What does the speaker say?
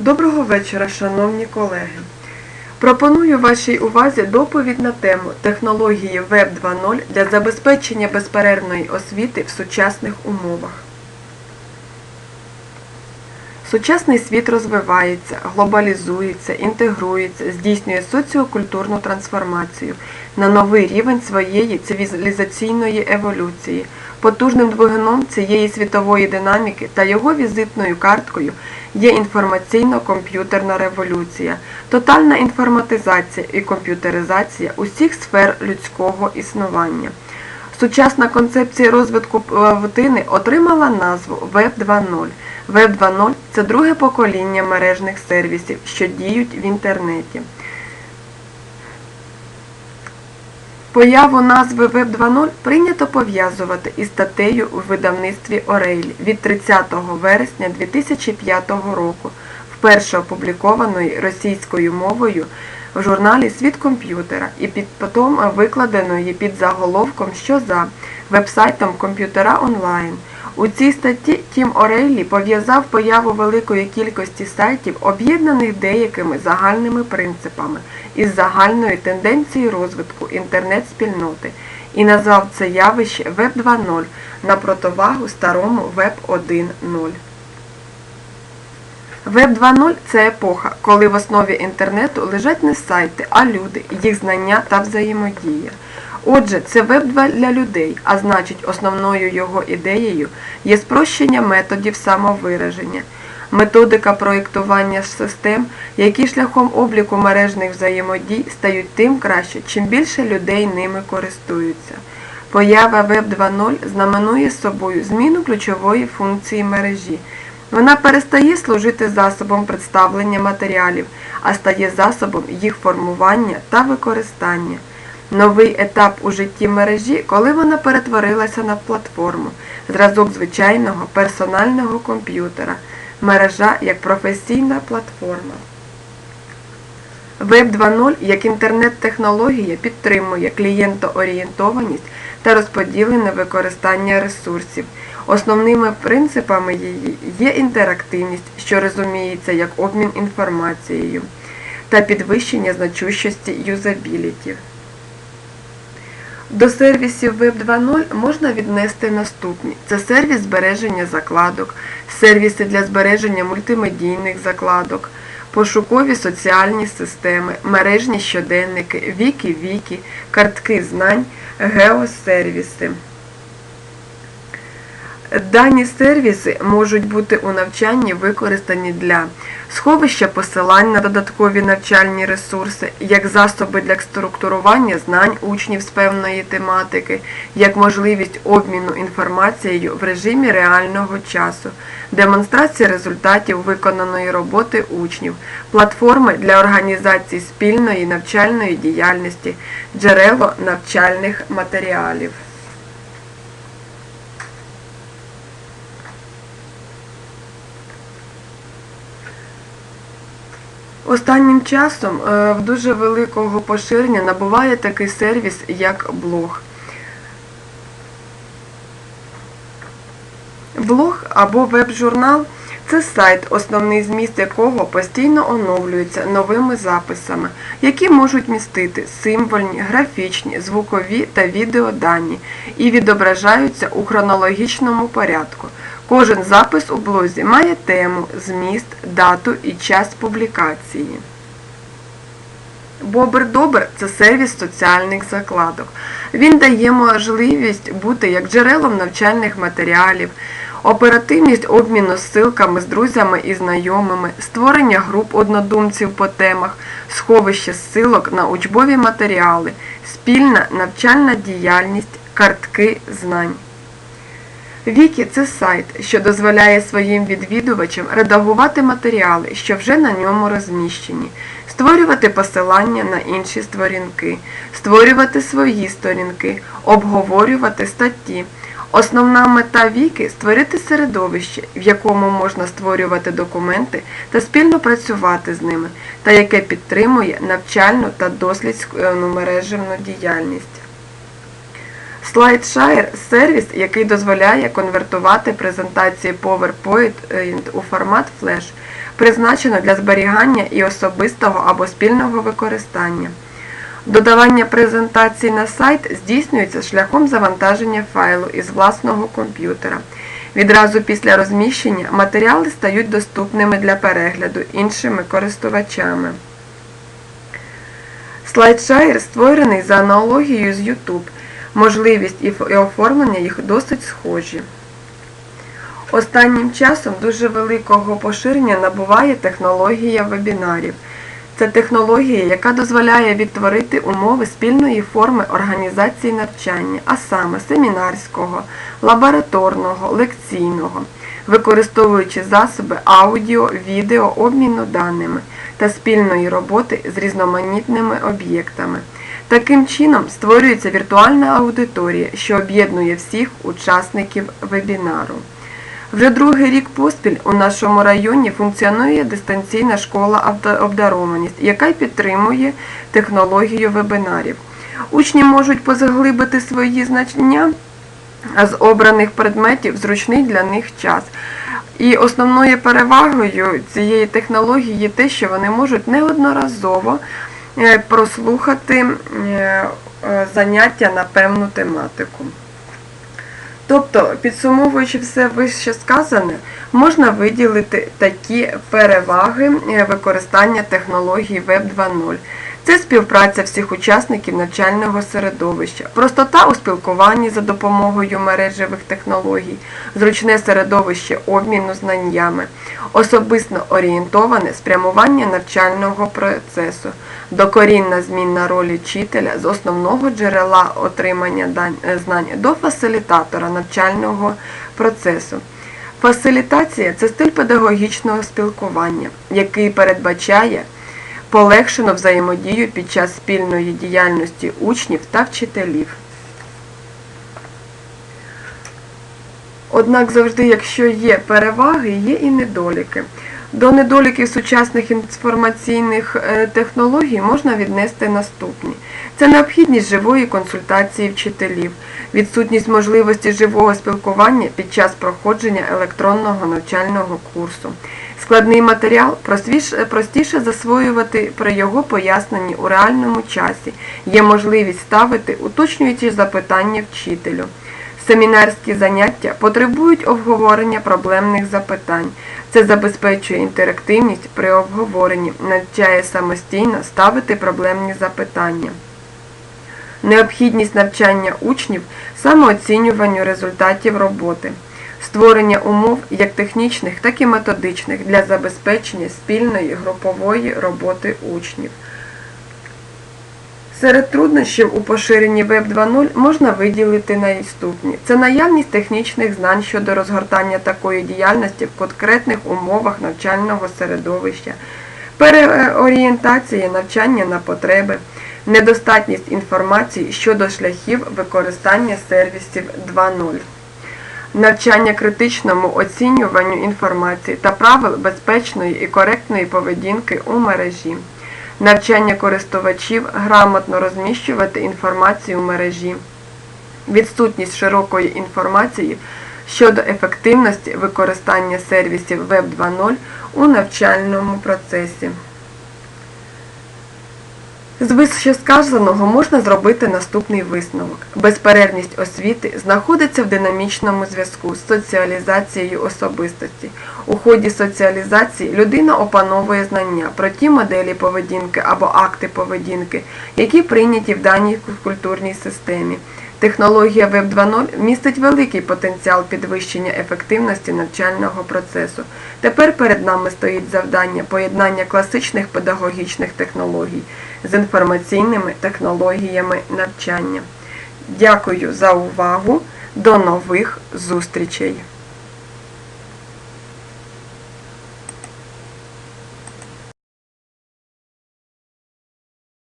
Доброго вечора, шановні колеги. Пропоную вашій увазі доповідь на тему технології Web 2.0 для забезпечення безперервної освіти в сучасних умовах. Сучасний світ розвивається, глобалізується, інтегрується, здійснює соціокультурну трансформацію на новий рівень своєї цивілізаційної еволюції. Потужним двигуном цієї світової динаміки та його візитною карткою є інформаційно-комп'ютерна революція, тотальна інформатизація і комп'ютеризація усіх сфер людського існування. Сучасна концепція розвитку павутини отримала назву Web 2.0. Web 2.0 – це друге покоління мережних сервісів, що діють в інтернеті. Появу назви Web 2.0 прийнято пов'язувати із статтею у видавництві Орейлі від 30 вересня 2005 року, вперше опублікованої російською мовою в журналі Світ комп'ютера і під потім викладеної під заголовком Що за вебсайтом Комп'ютера онлайн. У цій статті ТімОрейлі пов'язав появу великої кількості сайтів, об'єднаних деякими загальними принципами із загальною тенденцією розвитку інтернет-спільноти і назвав це явище Web 2.0 на противагу старому Web 1.0. Web 2.0 – це епоха, коли в основі інтернету лежать не сайти, а люди, їх знання та взаємодія. Отже, це веб для людей, а значить, основною його ідеєю є спрощення методів самовираження, методика проєктування систем, які шляхом обліку мережних взаємодій стають тим краще, чим більше людей ними користуються. Поява Web 2.0 знаменує собою зміну ключової функції мережі. Вона перестає служити засобом представлення матеріалів, а стає засобом їх формування та використання. Новий етап у житті мережі, коли вона перетворилася на платформу, зразок звичайного персонального комп'ютера, мережа як професійна платформа. Web 2.0 як інтернет-технологія підтримує клієнтоорієнтованість та розподілене використання ресурсів. Основними принципами її є інтерактивність, що розуміється як обмін інформацією, та підвищення значущості юзабіліті. До сервісів Web 2.0 можна віднести наступні. Це сервіс збереження закладок, сервіси для збереження мультимедійних закладок, пошукові соціальні системи, мережні щоденники, віки-віки, картки знань, геосервіси. Дані сервіси можуть бути у навчанні використані для сховища посилань на додаткові навчальні ресурси, як засоби для структурування знань учнів з певної тематики, як можливість обміну інформацією в режимі реального часу, демонстрація результатів виконаної роботи учнів, платформи для організації спільної навчальної діяльності, джерело навчальних матеріалів. Останнім часом е, в дуже великого поширення набуває такий сервіс, як блог. Блог або веб-журнал це сайт, основний зміст якого постійно оновлюється новими записами, які можуть містити символьні, графічні, звукові та відеодані і відображаються у хронологічному порядку. Кожен запис у блозі має тему, зміст, дату і час публікації. Бобер-добер це сервіс соціальних закладок. Він дає можливість бути як джерелом навчальних матеріалів, оперативність обміну ссилками з друзями і знайомими, створення груп однодумців по темах, сховище ссилок на учбові матеріали, спільна навчальна діяльність, картки знань. Вікі це сайт, що дозволяє своїм відвідувачам редагувати матеріали, що вже на ньому розміщені, створювати посилання на інші сторінки, створювати свої сторінки, обговорювати статті. Основна мета Віки створити середовище, в якому можна створювати документи та спільно працювати з ними, та яке підтримує навчальну та дослідну мережевну діяльність. SlideShare – сервіс, який дозволяє конвертувати презентації PowerPoint е, у формат Flash, призначено для зберігання і особистого або спільного використання. Додавання презентацій на сайт здійснюється шляхом завантаження файлу із власного комп'ютера. Відразу після розміщення матеріали стають доступними для перегляду іншими користувачами. SlideShare створений за аналогією з YouTube. Можливість і оформлення їх досить схожі. Останнім часом дуже великого поширення набуває технологія вебінарів. Це технологія, яка дозволяє відтворити умови спільної форми організації навчання, а саме семінарського, лабораторного, лекційного, використовуючи засоби аудіо, відео, обміну даними та спільної роботи з різноманітними об'єктами. Таким чином створюється віртуальна аудиторія, що об'єднує всіх учасників вебінару. Вже другий рік поспіль у нашому районі функціонує дистанційна школа обдарованість, яка підтримує технологію вебінарів. Учні можуть позаглибити свої знання з обраних предметів в зручний для них час. І основною перевагою цієї технології є те, що вони можуть неодноразово прослухати е, е, заняття на певну тематику. Тобто, підсумовуючи все вище сказане, можна виділити такі переваги е, використання технологій Web 2.0. Це співпраця всіх учасників навчального середовища, простота у спілкуванні за допомогою мережевих технологій, зручне середовище обміну знаннями, особисто орієнтоване спрямування навчального процесу, докорінна зміна ролі вчителя з основного джерела отримання е, знань до фасилітатора навчального процесу. Фасилітація це стиль педагогічного спілкування, який передбачає полегшену взаємодію під час спільної діяльності учнів та вчителів. Однак завжди, якщо є переваги, є і недоліки. До недоліків сучасних інформаційних е, технологій можна віднести наступні. Це необхідність живої консультації вчителів, відсутність можливості живого спілкування під час проходження електронного навчального курсу. Складний матеріал простіше засвоювати при його поясненні у реальному часі. Є можливість ставити уточнюючі запитання вчителю. Семінарські заняття потребують обговорення проблемних запитань. Це забезпечує інтерактивність при обговоренні, навчає самостійно ставити проблемні запитання. Необхідність навчання учнів самооцінюванню результатів роботи. Створення умов як технічних, так і методичних для забезпечення спільної групової роботи учнів. Серед труднощів у поширенні Web 2.0 можна виділити наступні. Це наявність технічних знань щодо розгортання такої діяльності в конкретних умовах навчального середовища, переорієнтація навчання на потреби, недостатність інформації щодо шляхів використання сервісів 2.0 навчання критичному оцінюванню інформації та правил безпечної і коректної поведінки у мережі, навчання користувачів грамотно розміщувати інформацію в мережі, відсутність широкої інформації щодо ефективності використання сервісів Web 2.0 у навчальному процесі. З вищесказаного можна зробити наступний висновок. Безперервність освіти знаходиться в динамічному зв'язку з соціалізацією особистості. У ході соціалізації людина опановує знання про ті моделі поведінки або акти поведінки, які прийняті в даній культурній системі. Технологія Web 2.0 містить великий потенціал підвищення ефективності навчального процесу. Тепер перед нами стоїть завдання поєднання класичних педагогічних технологій з інформаційними технологіями навчання. Дякую за увагу. До нових зустрічей!